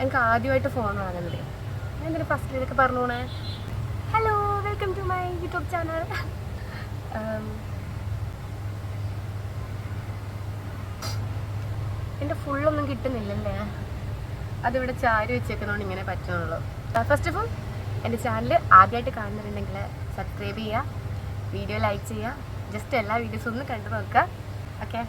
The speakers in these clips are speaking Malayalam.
എനിക്ക് ആദ്യമായിട്ട് ഫോൺ വാങ്ങുന്നത് എന്തിനു ഫസ്റ്റ് ഇതൊക്കെ പറഞ്ഞോണേ hello welcome to my YouTube channel എന്റെ ഫുള്ളൊന്നും കിട്ടുന്നില്ലല്ലേ? അതിവിടെ ചാരി വെച്ചേക്കുന്നതുകൊണ്ട് ഇങ്ങനെ പറ്റുന്നുള്ളൂ ഫസ്റ്റ് ഓഫ് ഓൾ എന്റെ ചാനൽ ആദ്യമായിട്ട് കാണുന്നുണ്ടെങ്കിൽ സബ്സ്ക്രൈബ് ചെയ്യുക വീഡിയോ ലൈക്ക് ചെയ്യുക ജസ്റ്റ് എല്ലാ വീഡിയോസും ഒന്ന് കണ്ടു നോക്കുക. ഓക്കെ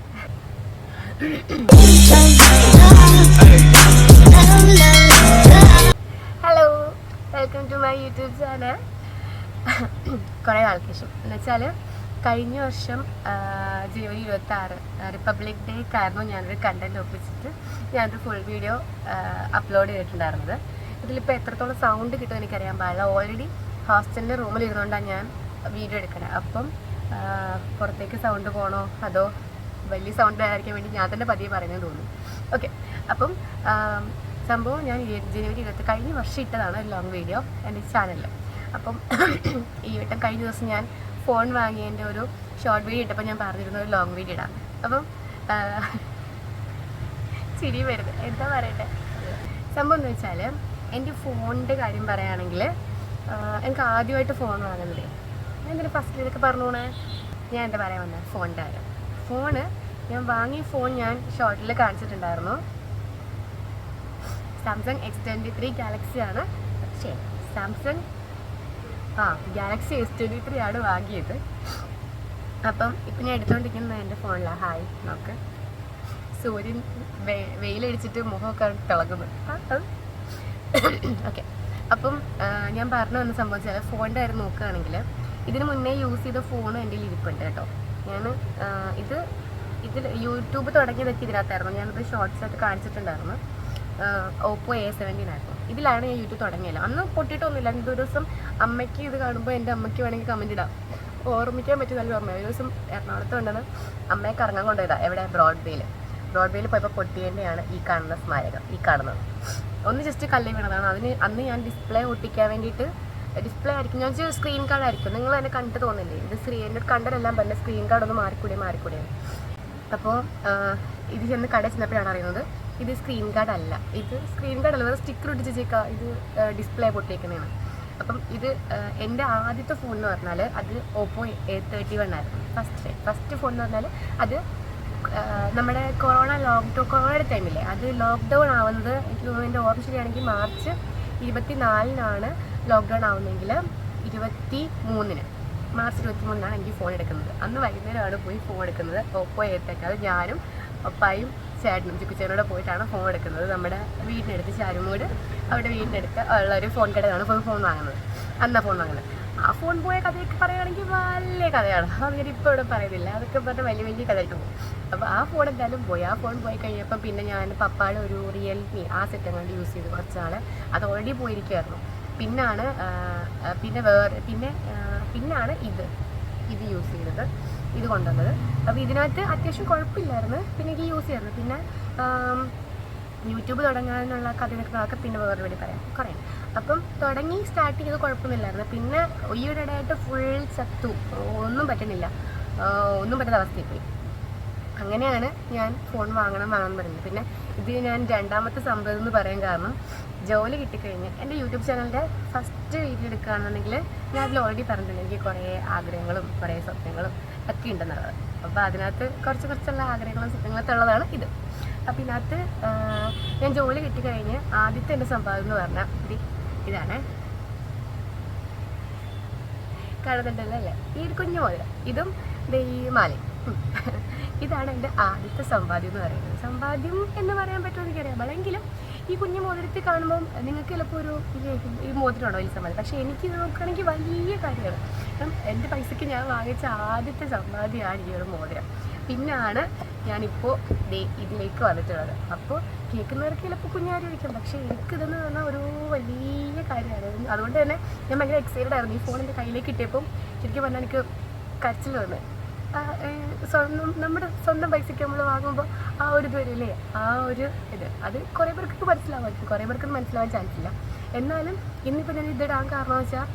കുറേ നാൾക്ക് ശേഷം എന്ന് വെച്ചാൽ കഴിഞ്ഞ വർഷം ജനുവരി ഇരുപത്തി ആറ് റിപ്പബ്ലിക് ഡേക്കായിരുന്നു ഞാനൊരു കണ്ടന്റ് ഒപ്പിച്ചിട്ട് ഞാനൊരു ഫുൾ വീഡിയോ അപ്ലോഡ് ചെയ്തിട്ടുണ്ടായിരുന്നത്. ഇതിലിപ്പോൾ എത്രത്തോളം സൗണ്ട് കിട്ടുമെന്ന് എനിക്കറിയാൻ പാടില്ല. ഓൾറെഡി ഹോസ്റ്റലിന്റെ റൂമിൽ ഇരുന്നുകൊണ്ടാണ് ഞാൻ വീഡിയോ എടുക്കണേ. അപ്പം പുറത്തേക്ക് സൗണ്ട് പോകണോ അതോ വലിയ സൗണ്ട് ആയിരിക്കാൻ വേണ്ടി ഞാൻ തന്നെ പതിയെ പറയുന്നത് തോന്നുന്നു. ഓക്കെ അപ്പം സംഭവം ഞാൻ ജനുവരി ഇരുപത്തി കഴിഞ്ഞ വർഷം ഇട്ടതാണ് ഒരു ലോങ് വീഡിയോ എന്റെ ചാനലിൽ അപ്പം ഈ വട്ടം കഴിഞ്ഞ ദിവസം ഞാൻ ഫോൺ വാങ്ങിയതിന്റെ ഒരു ഷോർട്ട് വീഡിയോ ഇട്ടപ്പോൾ ഞാൻ പറഞ്ഞിരുന്നു ഒരു ലോങ് വീഡിയോ ഇടാം അപ്പം ചിരി വരുന്നത് എന്താ പറയട്ടെ? സംഭവം എന്ന് വെച്ചാൽ എന്റെ ഫോണിന്റെ കാര്യം പറയുകയാണെങ്കിൽ എനിക്ക് ആദ്യമായിട്ട് ഫോൺ വാങ്ങുന്നത്. ഞാൻ എന്തിനാ ഫസ്റ്റ് ഇതൊക്കെ പറഞ്ഞോണേ ഞാൻ എന്താ പറയാൻ വന്നത് ഫോണിന്റെ കാര്യം. ഫോണ് ഞാൻ വാങ്ങിയ ഫോൺ ഞാൻ ഷോർട്ടിൽ കാണിച്ചിട്ടുണ്ടായിരുന്നു. സാംസങ് എക്സ് ട്വന്റി ത്രീ ഗാലക്സിയാണ് പക്ഷേ സാംസങ് ആ ഗാലക്സി എസ് ട്വന്റി ത്രീ ആണ് വാങ്ങിയത്. അപ്പം ഇപ്പം ഞാൻ എടുത്തുകൊണ്ടിരിക്കുന്നത് എന്റെ ഫോണിലാണ് ഹായ് നോക്ക്. സൂര്യൻ വെയിലടിച്ചിട്ട് മുഖമൊക്കെ തിളങ്ങുന്നു. ഓക്കെ അപ്പം ഞാൻ പറഞ്ഞു വന്ന സംഭവം ചില ഫോണിന്റെ കാര്യം നോക്കുകയാണെങ്കിൽ ഇതിന് മുന്നേ യൂസ് ചെയ്ത ഫോണും എന്റെ ഇരിപ്പുണ്ട് കേട്ടോ. ഞാൻ ഇത് ഇതിൽ യൂട്യൂബ് തുടങ്ങിയതൊക്കെ ഇതിനകത്തായിരുന്നു. ഞാനത് ഷോർട്സ് ആയിട്ട് കാണിച്ചിട്ടുണ്ടായിരുന്നു. ഓപ്പോ എ സെവന്റീൻ ആയിരുന്നു. ഇതിലാണ് ഞാൻ യൂട്യൂബ് തുടങ്ങിയത്. അന്ന് പൊട്ടിയിട്ടൊന്നുമില്ല. ഒരു ദിവസം അമ്മയ്ക്ക് ഇത് കാണുമ്പോൾ എന്റെ അമ്മയ്ക്ക് വേണമെങ്കിൽ കമന്റ് ഇടാം. ഓർമ്മിക്കാൻ പറ്റിയ നല്ലൊരു അമ്മ ഒരു ദിവസം എറണാകുളത്ത് കൊണ്ടുവന്ന് അമ്മയെ കറങ്ങാൻ കൊണ്ടുപോയതാണ് എവിടെ? ബ്രോഡ്വേയിൽ ബ്രോഡ്വേയിൽ പോയപ്പോൾ പൊട്ടിയതിന്റെയാണ് ഈ കാണുന്ന സ്മാരകം. ഈ കാണുന്നത്. ഒന്ന് ജസ്റ്റ് കല്ല് വീണതാണ്. അതിന് അന്ന് ഞാൻ ഡിസ്പ്ലേ ഒട്ടിക്കാൻ വേണ്ടിയിട്ട് ഡിസ്പ്ലേ ആയിരിക്കും. ഞാൻ സ്ക്രീൻ കാർഡ് ആയിരിക്കും. നിങ്ങൾ എന്നെ കണ്ടിട്ട് തോന്നില്ലേ? ഇത് സ്ക്രീൻ എന്റെ കണ്ടതെല്ലാം പറഞ്ഞ സ്ക്രീൻ കാർഡ് ഒന്ന് മാറിക്കൂടിയ മാറിക്കൂടിയാണ് അപ്പോൾ ഇത് ചെന്ന് കടയിൽ ചെന്നപ്പോഴാണ് അറിയുന്നത് ഇത് സ്ക്രീൻ ഗാർഡ് അല്ല. ഇത് സ്ക്രീൻ ഗാർഡ് അല്ല. വേറെ സ്റ്റിക്കർ ഒട്ടിച്ചേക്കാം ഇത് ഡിസ്പ്ലേ പൊട്ടിയേക്കുന്നതാണ്. അപ്പം ഇത് എന്റെ ആദ്യത്തെ ഫോൺ എന്ന് പറഞ്ഞാൽ അത് ഓപ്പോ എ തേർട്ടി വൺ ആയിരുന്നു. ഫസ്റ്റ് ഫസ്റ്റ് ഫോൺ എന്ന് പറഞ്ഞാൽ അത് നമ്മുടെ കൊറോണ ലോക്ക്ഡൗൺ കൊറോണയുടെ ടൈമില്ലേ അത് ലോക്ക്ഡൗൺ ആവുന്നത് എനിക്ക് എന്റെ ഓർമ്മ ശരിയാണെങ്കിൽ മാർച്ച് ഇരുപത്തി നാലിനാണ് ലോക്ക്ഡൗൺ ആവുന്നതെങ്കിൽ ഇരുപത്തി മൂന്നിന് മാർച്ച് ഇരുപത്തി മൂന്നിനാണ് എനിക്ക് ഫോൺ എടുക്കുന്നത്. അന്ന് വൈകുന്നേരമാണ് പോയി ഫോൺ എടുക്കുന്നത്. ഓപ്പോ എത്തേക്ക് അത് ഞാനും പപ്പായും ചേട്ടനും ചുക്കുച്ചേനോടെ പോയിട്ടാണ് ഫോൺ എടുക്കുന്നത്. നമ്മുടെ വീടിനടുത്ത് ചാരുമൂട് അവിടെ വീടിനടുത്ത് ഉള്ള ഒരു ഫോൺ കടയാണ് പോയി ഫോൺ വാങ്ങുന്നത്. അന്നാ ഫോൺ വാങ്ങുന്നത്. ആ ഫോൺ പോയ കഥയൊക്കെ പറയുകയാണെങ്കിൽ വലിയ കഥയാണ്. അങ്ങനെ ഇപ്പോൾ ഇവിടെ പറയുന്നില്ല. അതൊക്കെ പറഞ്ഞാൽ വലിയ വലിയ കഥയായിട്ട് പോകും. അപ്പോൾ ആ ഫോൺ എന്തായാലും പോയി. ആ ഫോൺ പോയി കഴിഞ്ഞപ്പോൾ പിന്നെ ഞാൻ പപ്പായുടെ ഒരു റിയൽമി ആ സെറ്റ് അങ്ങോട്ട് യൂസ് ചെയ്ത് കുറച്ച് നാൾ അത് ഓൾറെഡി പോയിരിക്കുമായിരുന്നു പിന്നാണ് പിന്നെ വേറെ പിന്നെ പിന്നാണ് ഇത്. ഇത് യൂസ് ചെയ്തത്. ഇത് കൊണ്ടുവന്നത്. അപ്പോൾ ഇതിനകത്ത് അത്യാവശ്യം കുഴപ്പമില്ലായിരുന്നു. പിന്നെ എനിക്ക് യൂസ് ചെയ്യായിരുന്നു. പിന്നെ യൂട്യൂബ് തുടങ്ങാനുള്ള കഥകളൊക്കെ പിന്നെ വേറെ വേണ്ടി പറയാം. കുറേ. അപ്പം തുടങ്ങി സ്റ്റാർട്ട് ചെയ്ത് കുഴപ്പമൊന്നുമില്ലായിരുന്നു പിന്നെ ഈയിടെയായിട്ട് ഫുൾ ചത്തു. ഒന്നും പറ്റുന്നില്ല. ഒന്നും പറ്റാത്ത അവസ്ഥയിൽ പോയി. അങ്ങനെയാണ് ഞാൻ ഫോൺ വാങ്ങണം വാങ്ങാൻ പറയുന്നത്. പിന്നെ ഇത് ഞാൻ രണ്ടാമത്തെ സംഭവം എന്ന് പറയാൻ കാരണം ജോലി കിട്ടിക്കഴിഞ്ഞ് എന്റെ യൂട്യൂബ് ചാനലിന്റെ ഫസ്റ്റ് വീഡിയോ എടുക്കുകയാണെന്നുണ്ടെങ്കിൽ ഞാൻ അതിൽ ഓൾറെഡി പറഞ്ഞിട്ടുണ്ട്. എനിക്ക് കുറേ ആഗ്രഹങ്ങളും കുറേ സ്വപ്നങ്ങളും ഒക്കെ ഉണ്ടെന്നുള്ളത് അപ്പോൾ അതിനകത്ത് കുറച്ച് കുറച്ചുള്ള ആഗ്രഹങ്ങളും സ്വപ്നങ്ങളൊക്കെ ഉള്ളതാണ് ഇത്. അപ്പോൾ ഇതിനകത്ത് ഞാൻ ജോലി കിട്ടിക്കഴിഞ്ഞ് ആദ്യത്തെ എന്റെ സംഭവം എന്ന് പറഞ്ഞാൽ ഇത് ഇതാണ്. കാണുന്നുണ്ടല്ലോ അല്ലേ? ഈ ഒരു കുഞ്ഞു മോതിരം. ഇതും ഈ മാലയും. ഇതാണ് എന്റെ ആദ്യത്തെ സമ്പാദ്യം എന്ന് പറയുന്നത്. സമ്പാദ്യം എന്ന് പറയാൻ പറ്റുമെന്ന് എനിക്കറിയാം എങ്കിലും ഈ കുഞ്ഞു മോതിരത്തിൽ കാണുമ്പോൾ നിങ്ങൾക്ക് ചിലപ്പോൾ ഒരു ഈ മോതിരമാണോ ഈ സമയത്ത് പക്ഷേ എനിക്ക് നോക്കുകയാണെങ്കിൽ വലിയ കാര്യമാണ്. കാരണം എന്റെ പൈസയ്ക്ക് ഞാൻ വാങ്ങിച്ച ആദ്യത്തെ സമ്പാദ്യമാണ് ഈ ഒരു മോതിരം. പിന്നാണ് ഞാനിപ്പോൾ ദേ ഇതിലേക്ക് വന്നിട്ടുള്ളത്. അപ്പോൾ കേൾക്കുന്നവർക്ക് ചിലപ്പോൾ കുഞ്ഞായിരിക്കും. പക്ഷേ എനിക്കിതെന്ന് പറഞ്ഞാൽ ഒരു വലിയ കാര്യമാണ്. അതുകൊണ്ട് തന്നെ ഞാൻ ഭയങ്കര എക്സൈറ്റഡ് ആയിരുന്നു. ഈ ഫോൺ എന്റെ കയ്യിലേക്ക് കിട്ടിയപ്പം ശരിക്കും പറഞ്ഞാൽ എനിക്ക് കരച്ചിൽ വന്ന്. ആ, ഏ, സ്വന്തം നമ്മുടെ സ്വന്തം പൈസയ്ക്ക് നമ്മൾ വാങ്ങുമ്പോൾ ആ ഒരു ഇത് വരില്ലേ ആ ഒരു ഇത്. അത് കുറേ പേർക്ക് മനസ്സിലാവാൻ കുറേ പേർക്ക് മനസ്സിലാവാൻ ചാൻസ് ഇല്ല. എന്നാലും ഇന്നിപ്പോൾ ഞാൻ ഇതിടാൻ കാരണം വെച്ചാൽ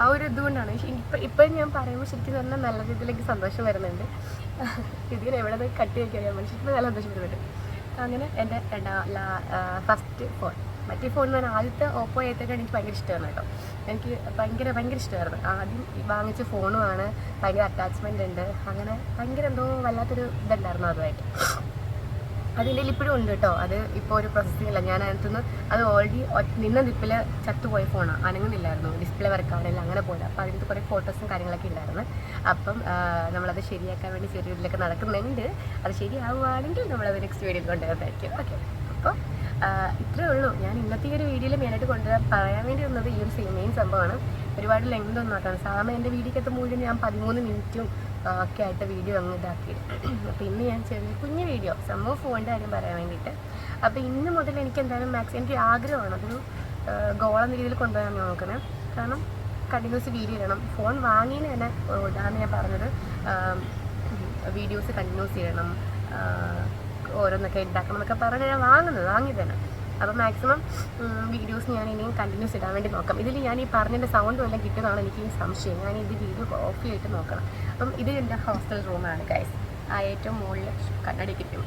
ആ ഒരു ഇതുകൊണ്ടാണ് ഇപ്പം ഇപ്പം ഞാൻ പറയുമ്പോൾ ശരിക്കും പറഞ്ഞാൽ നല്ല രീതിയിലേക്ക് സന്തോഷം വരുന്നുണ്ട്. ഇതിന് എവിടെ നിന്ന് കട്ടി വയ്ക്കാൻ നല്ല സന്തോഷം വരുന്നുണ്ട്. അങ്ങനെ എന്റെ ഫസ്റ്റ് ഫോൺ മറ്റേ ഫോൺ ഞാൻ ആദ്യത്തെ ഓപ്പോ ആയിട്ടൊക്കെ എനിക്ക് ഭയങ്കര ഇഷ്ടമായിരുന്നു കേട്ടോ. എനിക്ക് ഭയങ്കര ഭയങ്കര ഇഷ്ടമായിരുന്നു ആദ്യം വാങ്ങിച്ച ഫോണുമാണ് ഭയങ്കര അറ്റാച്ച്മെന്റ് ഉണ്ട്. അങ്ങനെ ഭയങ്കര എന്തോ വല്ലാത്തൊരു ഇതുണ്ടായിരുന്നു അതുമായിട്ട്. അതിന്റെ ഇപ്പോഴും ഉണ്ട് കേട്ടോ. അത് ഇപ്പോൾ ഒരു പ്രോസസ്സിംഗ് അല്ല ഞാൻ അതിനകത്തുനിന്ന് അത് ഓൾറെഡി നിന്ന നിപ്പിൽ ചത്തുപോയ ഫോണാണ് അനങ്ങുന്നില്ലായിരുന്നു. ഡിസ്പ്ലേ വർക്ക് അങ്ങനെ പോലെ അപ്പോൾ അതിനകത്ത് കുറേ ഫോട്ടോസും കാര്യങ്ങളൊക്കെ ഉണ്ടായിരുന്നു അപ്പം നമ്മളത് ശരിയാക്കാൻ വേണ്ടി ചെറിയ ഇതിലൊക്കെ നടക്കുന്നുണ്ട്. അത് ശരിയാവുകയാണെങ്കിൽ നമ്മളത് നെക്സ്റ്റ് വീഡിയോയിൽ കൊണ്ടുവരുന്നതായിരിക്കും ഓക്കെ ഇത്രേ ഉള്ളൂ. ഞാൻ ഇന്നത്തെ ഈ ഒരു വീഡിയോയിൽ മെയിനായിട്ട് കൊണ്ടുവരാൻ പറയാൻ വേണ്ടി വന്നത് ഈ ഒരു സെയിം സംഭവമാണ്. ഒരുപാട് ലെങ്ത് ഒന്നും ആക്കണം സാധാരണ എന്റെ വീഡിയോക്കകത്ത് മുഴുവൻ ഞാൻ പതിമൂന്ന് മിനിറ്റും ഒക്കെ ആയിട്ട് വീഡിയോ അങ്ങ് ഇതാക്കി അപ്പോൾ ഇന്ന് ഞാൻ ചെറിയ കുഞ്ഞു വീഡിയോ സംഭവം ഫോണിന്റെ കാര്യം പറയാൻ വേണ്ടിയിട്ട്. അപ്പോൾ ഇന്ന് മുതൽ എനിക്ക് എന്തായാലും മാക്സിമം എനിക്ക് ആഗ്രഹമാണ്. അതൊരു ഗോൾ ഗോളെന്ന രീതിയിൽ കൊണ്ടുവരാൻ നോക്കുന്നത് കാരണം കണ്ടിന്യൂസ് വീഡിയോ ഇടണം. ഫോൺ വാങ്ങിയതിന് തന്നെ ഇടാന്ന് ഞാൻ പറഞ്ഞത് വീഡിയോസ് കണ്ടിന്യൂസ് ചെയ്യണം ഓരോന്നൊക്കെ ഉണ്ടാക്കണം എന്നൊക്കെ പറഞ്ഞ് ഞാൻ വാങ്ങുന്നത് വാങ്ങി തന്നെ അപ്പോൾ മാക്സിമം വീഡിയോസ് ഞാൻ ഇനിയും കണ്ടിന്യൂസ് ഇടാൻ വേണ്ടി നോക്കാം. ഇതിൽ ഞാൻ ഈ പറഞ്ഞതിന്റെ സൗണ്ട് വല്ലതും കിട്ടുന്നതാണ് എനിക്ക് ഈ സംശയം. ഞാൻ ഇത് വീഡിയോ ഓഫ് ചെയ്തിട്ട് നോക്കണം. അപ്പം ഇത് എന്റെ ഹോസ്റ്റൽ റൂമാണ് ഗൈസ് ആ ഏറ്റവും മുകളിൽ കണ്ണടി കിട്ടും.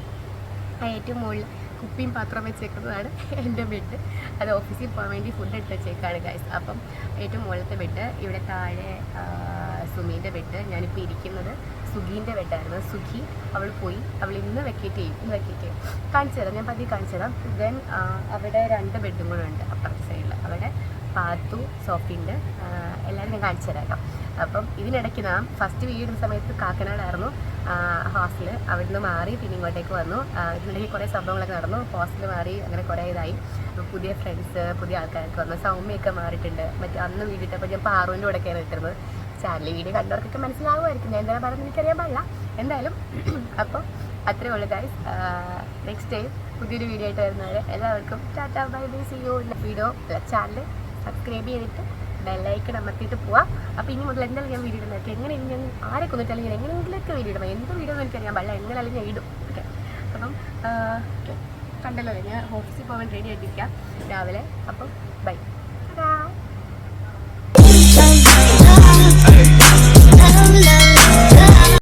ആ ഏറ്റവും മുകളിൽ കുപ്പിയും പാത്രം വെച്ചേക്കുന്നതാണ് എന്റെ ബെഡ്. അത് ഓഫീസിൽ പോകാൻ വേണ്ടി ഫുഡ് എടുത്ത് വെച്ചേക്കാണ് ഗൈസ് അപ്പം ഏറ്റവും മുകളിലത്തെ ബെഡ് ഇവിടെ താഴെ സുമീന്റെ ബെഡ് ഞാനിപ്പോൾ ഇരിക്കുന്നത് സുഖീന്റെ ബെഡായിരുന്നു. സുഖി അവൾ പോയി. അവൾ ഇന്ന് വെക്കേറ്റ് ചെയ്യും. ഇന്ന് വെക്കേറ്റ് ചെയ്യും. കാണിച്ചു തരാം. ഞാൻ പതി കാണിച്ചു തരാം. ദെൻ അവിടെ രണ്ട് ബെഡും കൂടെ ഉണ്ട് അപ്പുറത്തെ സൈഡിൽ അവിടെ പാത്തു സോഫിയുണ്ട്. എല്ലാവരും ഞാൻ കാണിച്ചു തരാം അപ്പം ഇതിനിടയ്ക്ക് നാം ഫസ്റ്റ് വീടുന്ന സമയത്ത് കാക്കനാടായിരുന്നു. ഹോസ്റ്റൽ അവിടുന്ന് മാറി പിന്നെ ഇങ്ങോട്ടേക്ക് വന്നു. ഇതിനിടയിൽ കുറേ സംഭവങ്ങളൊക്കെ നടന്നു. ഹോസ്റ്റൽ മാറി അങ്ങനെ കുറേ ഇതായി. പുതിയ ഫ്രണ്ട്സ് പുതിയ ആൾക്കാരൊക്കെ വന്നു. സൗമ്യൊക്കെ മാറിയിട്ടുണ്ട്. മറ്റേ അന്ന് വീടിട്ടപ്പോൾ ഞാൻ പാറുവിന്റെ കയറി ഇട്ടിരുന്നത് ചാർലി വീഡിയോ കണ്ടവർക്കൊക്കെ മനസ്സിലാവുമായിരിക്കും. ഞാൻ എന്താ പറയുന്നത് എനിക്കറിയാൻ പാടില്ല. എന്തായാലും അപ്പോൾ അത്രേ ഉള്ളൂ ഗൈസ് നെക്സ്റ്റ് ടൈം പുതിയൊരു വീഡിയോ ആയിട്ട് വരുന്നവരെ എല്ലാവർക്കും tata bye bye see you video channel subscribe ചെയ്തിട്ട് ബെല്ലൈക്കൺ അമർത്തിയിട്ട് പോവാം. അപ്പോൾ ഇനി മുതൽ എന്തായാലും ഞാൻ വീഡിയോ ഇടുന്നത് എങ്ങനെ ഞാൻ ആരെ കൊന്നിട്ടാലും ഞാൻ എങ്ങനെയെങ്കിലൊക്കെ വീഡിയോ ഇടണം എന്ത് വീഡിയോ എന്ന് എനിക്കറിയാം പാടില്ല. എങ്ങനെയാലും ഞാൻ ഇടും. ഓക്കെ അപ്പം കണ്ടല്ലോ ഞാൻ ഓഫീസിൽ പോകാൻ റെഡി ആയിട്ടിരിക്കാം രാവിലെ. അപ്പം ബൈ